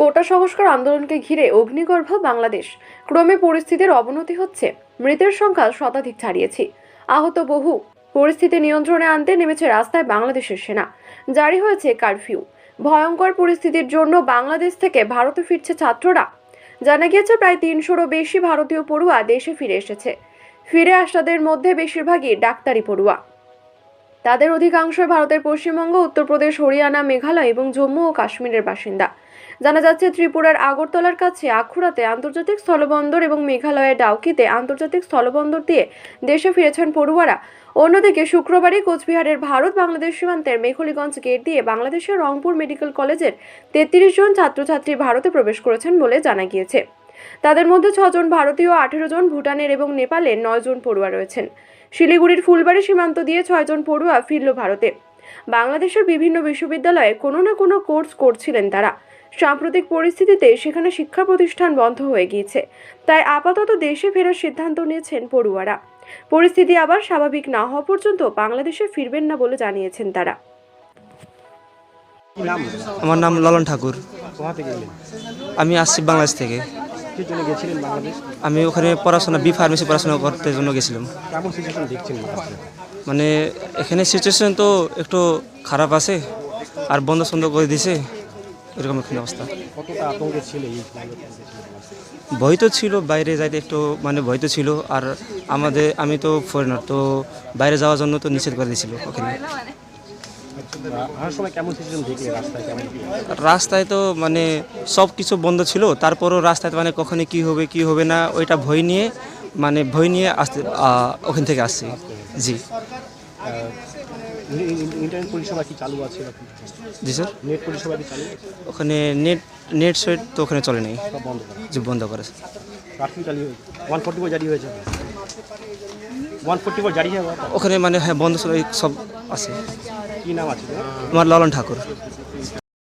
কোটা সংস্কার আন্দোলনকে ঘিরে অগ্নিগর্ভ বাংলাদেশ। ক্রমে পরিস্থিতির অবনতি হচ্ছে। মৃতের সংখ্যা শতাধিক ছাড়িয়েছে। আহত বহু। পরিস্থিতি নিয়ন্ত্রণে আনতে নেমেছে রাস্তায় বাংলাদেশের সেনা। জারি হয়েছে কারফিউ। ভয়ঙ্কর পরিস্থিতির জন্য বাংলাদেশ থেকে ভারতে ফিরছে ছাত্ররা। জানা গিয়েছে প্রায় তিনশোরও বেশি ভারতীয় পড়ুয়া দেশে ফিরে এসেছে। ফিরে আসাদের মধ্যে বেশিরভাগই ডাক্তারি পড়ুয়া। তাদের অধিকাংশই ভারতের পশ্চিমবঙ্গ, উত্তরপ্রদেশ, হরিয়ানা, মেঘালয় এবং জম্মু ও কাশ্মীরের বাসিন্দা। জানা যাচ্ছে, ত্রিপুরার আগরতলার কাছে আখুরাতে আন্তর্জাতিক স্থলবন্দর এবং মেঘালয়ের ডাউকিতে আন্তর্জাতিক স্থলবন্দর দিয়ে দেশে ফিরেছেন পড়ুয়ারা। অন্যদিকে শুক্রবারই কোচবিহারের ভারত বাংলাদেশ সীমান্তের মেখলিগঞ্জ গেট দিয়ে বাংলাদেশের রংপুর মেডিকেল কলেজের তেত্রিশ জন ছাত্রছাত্রী ভারতে প্রবেশ করেছেন বলে জানা গিয়েছে। তাদের মধ্যে ছজন ভারতীয়, আঠেরো জন ভুটানের এবং নেপালের নয় জন পড়ুয়া রয়েছেন। শিলিগুড়ির ফুলবাড়ি সীমান্ত দিয়ে ছয়জন পড়ুয়া ফিরল ভারতে। বাংলাদেশের বিভিন্ন বিশ্ববিদ্যালয়ে কোনো না কোনো কোর্স করছিলেন তারা। সাম্প্রতিক পরিস্থিতিতে সেখানে শিক্ষা প্রতিষ্ঠান বন্ধ হয়ে গিয়েছে। তাই আপাতত দেশে ফেরার সিদ্ধান্ত নিয়েছেন পড়ুয়ারা। পরিস্থিতি আবার স্বাভাবিক না হওয়া পর্যন্ত বাংলাদেশে ফিরবেন না বলে জানিয়েছেন তারা। আমার নাম ললন ঠাকুর। আমি আসছি বাংলাদেশ থেকে। কি জন্য গেছিলেন বাংলাদেশ? আমি ওখানে পড়াশোনা বি ফার্মেসি পড়াশোনা করতে জন্য গেছিলাম। কেমন সিচুয়েশন দেখছেন মানে এখানে সিচুয়েশন তো একটু খারাপ আছে আর বন্ধ সন্ধ করে দিছে এরকম এখানে অবস্থা? ভয় তো ছিল বাইরে যাইতে একটু মানে ভয় তো ছিল আর আমাদের আমি তো ফরেনার তো বাইরে যাওয়ার জন্য তো নিষেধ করে দিয়েছিল ওখানে। রাস্তায় তো মানে সব কিছু বন্ধ ছিল তারপরও রাস্তায় মানে কখনই কি হবে কি হবে না ওইটা ভয় নিয়ে মানে ভয় নিয়ে আসতে ওখান থেকে আসছি। জি। আহ, ইন- ইন- ইন্টারনেট পরিষেবা কি চালু আছে জি স্যার। নেট পরিষেবা কি চালু ওখানে নেট নেট সেট তো ওখানে চলে নেই। বন্ধ করা যে বন্ধ হয়েছে ওয়ান ফোর্টি ফোর জারি হয়েছে। ওয়ান ফোর্টি ফোর জারি হয়ে ওখানে মানে হ্যাঁ বন্ধ সব আছে কি নাম আছে তোমার? আমার ললন ঠাকুর